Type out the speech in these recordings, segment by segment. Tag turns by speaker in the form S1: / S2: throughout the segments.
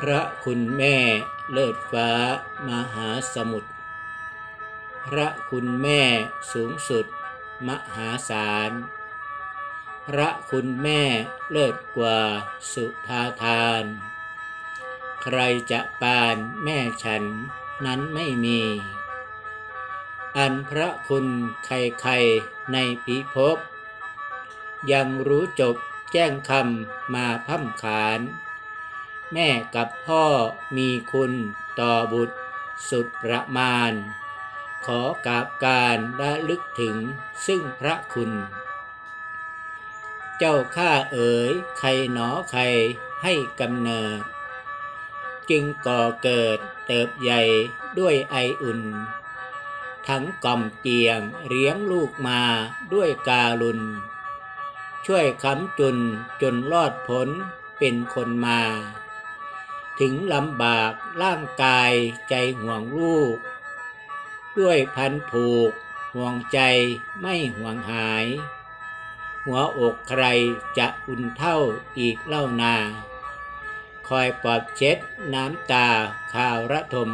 S1: พระคุณแม่เลิศฟ้ามหาสมุทร พระคุณแม่สูงสุด มหาศาล พระคุณแม่เลิศกว่าสุธาทาน ใครจะปานแม่ฉันนั้นไม่มี อันพระคุณใครๆในพิภพยังรู้จบแจ้งคำมาพ่ำขาน แม่กับพ่อมีคุณต่อบุตรสุดประมาณ ขอกราบการระลึกถึงซึ่งพระคุณ เจ้าข้าเอ๋ยใครหนอใครให้กำเนิด จึงก่อเกิดเติบใหญ่ด้วยไออุ่น ทั้งกล่อมเกียงเลี้ยงลูกมาด้วยการุณ ช่วยค้ำจุนจนรอดพ้นเป็นคนมา ถึงลำบากร่างกายใจห่วงลูก ด้วยพันผูก ห่วงใจไม่ห่วงหาย หัวอกใครจะอุ่นเท่าอีกเล่านา คอยปอบเช็ดน้ำตาข่าวระทม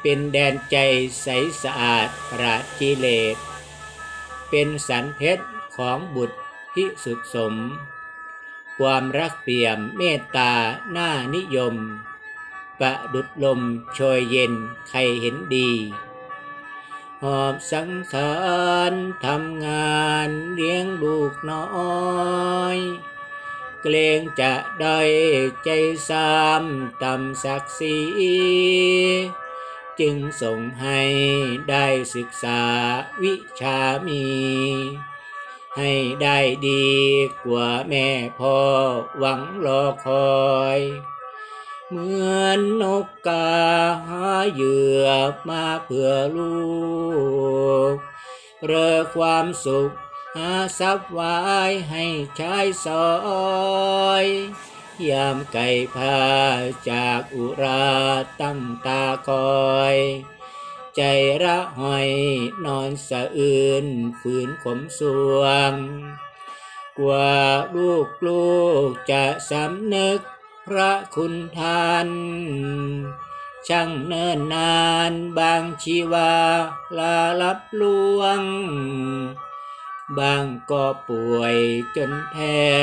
S1: เป็นแดนใจใสสะอาดปราดกิเลสเป็นสันเพชรของบุตรพิสุดสม ความรักเปี่ยมเมตตาหน้านิยม ประดุดลมโชยเย็นใครเห็นดี หอบสังขารทำงานเลี้ยงลูกน้อย เกรงจะได้ใจสามต่ำศักดิ์ศรีจึงส่งให้ได้ศึกษาวิชามี ให้ได้ดีกว่าแม่พ่อหวังรอคอย เหมือนนกกาหาเหยื่อมาเพื่อลูกเรอความสุขหาทรัพย์ไว้ให้ชายซอยยามไก่พาจากอุราตั้งตาคอย ใจระหอยนอนสะอื่นฝืนขมสวง กว่าลูกลูกจะสำนึกพระคุณทานช่างเนิ่นนานบางชีวาลาลับลวง บางก็ป่วยจนแท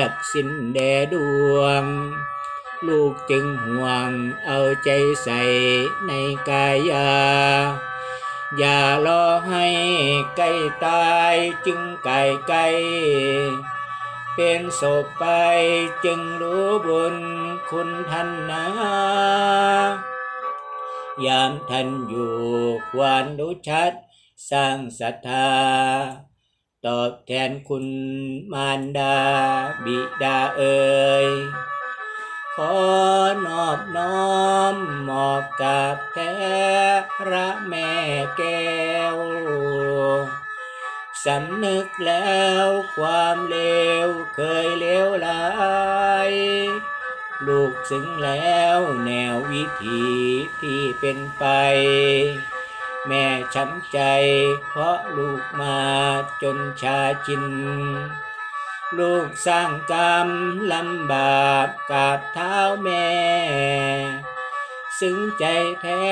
S1: บสิ้นแดดวง ลูกจึงห่วงเอาใจใส่ในกายา อย่ารอให้ใกล้ตายจึงไก่ไกลเป็นศพไปจึงรู้บุญคุณท่านนะ ยามท่านอยู่ควรรู้ชัดสร้างศรัทธา ตอบแทนคุณมารดาบิดาเอ่ย ขอนอบน้อมมอบกับแท้พระแม่แก้ว สำนึกแล้วความเลวเคยเลวไหลลูกถึงแล้วแนววิธีที่เป็นไป แม่ช้ำใจเพราะลูกมาจนชาจิน ลูกสร้างกรรมลำบากกับเท้าแม่ ซึ้งใจแท้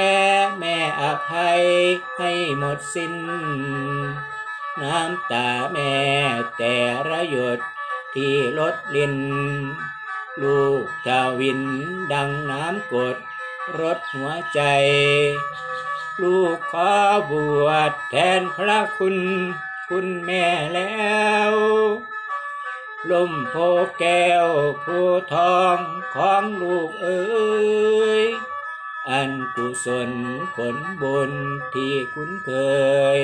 S1: แม่อภัยให้หมดสิ้น น้ำตาแม่แต่ระหยดที่ลดลิน ลูกทาวินดังน้ำกดรดหัวใจ ลูกขอบวชแทนพระคุณ คุณแม่แล้ว ลมโพแก้วผู้ทองของลูกเอ๋ยอันกุศลผลบุญที่คุ้นเคย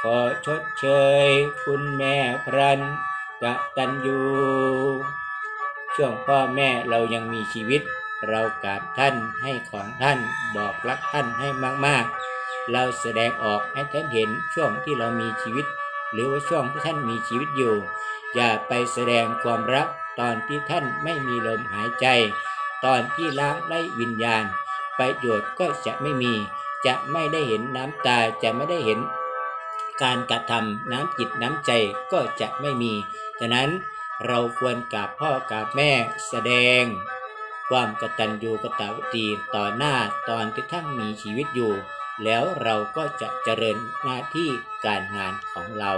S1: ขอชดเชยคุณแม่พรันกะตันยูช่วงพ่อแม่เรายังมีชีวิต เรากราบท่านให้ของท่านบอกรักท่านให้มากๆ เราแสดงออกให้ท่านเห็นช่วงที่เรามีชีวิต หรือว่าช่วงที่ท่านมีชีวิตอยู่ อย่าไปแสดงความรักตอนที่ท่านไม่มีลมหายใจ ตอนที่ล้างไล่วิญญาณ ประโยชน์ก็จะไม่มี จะไม่ได้เห็นน้ำตาจะไม่ได้เห็น การกระทำน้ำจิตน้ำใจก็จะไม่มี ฉะนั้นเราควรกราบพ่อกราบแม่แสดง ความกตัญญูกตวทีต่อหน้าตอนที่ท่านมีชีวิตอยู่ แล้วเราก็จะเจริญหน้าที่การงานของเรา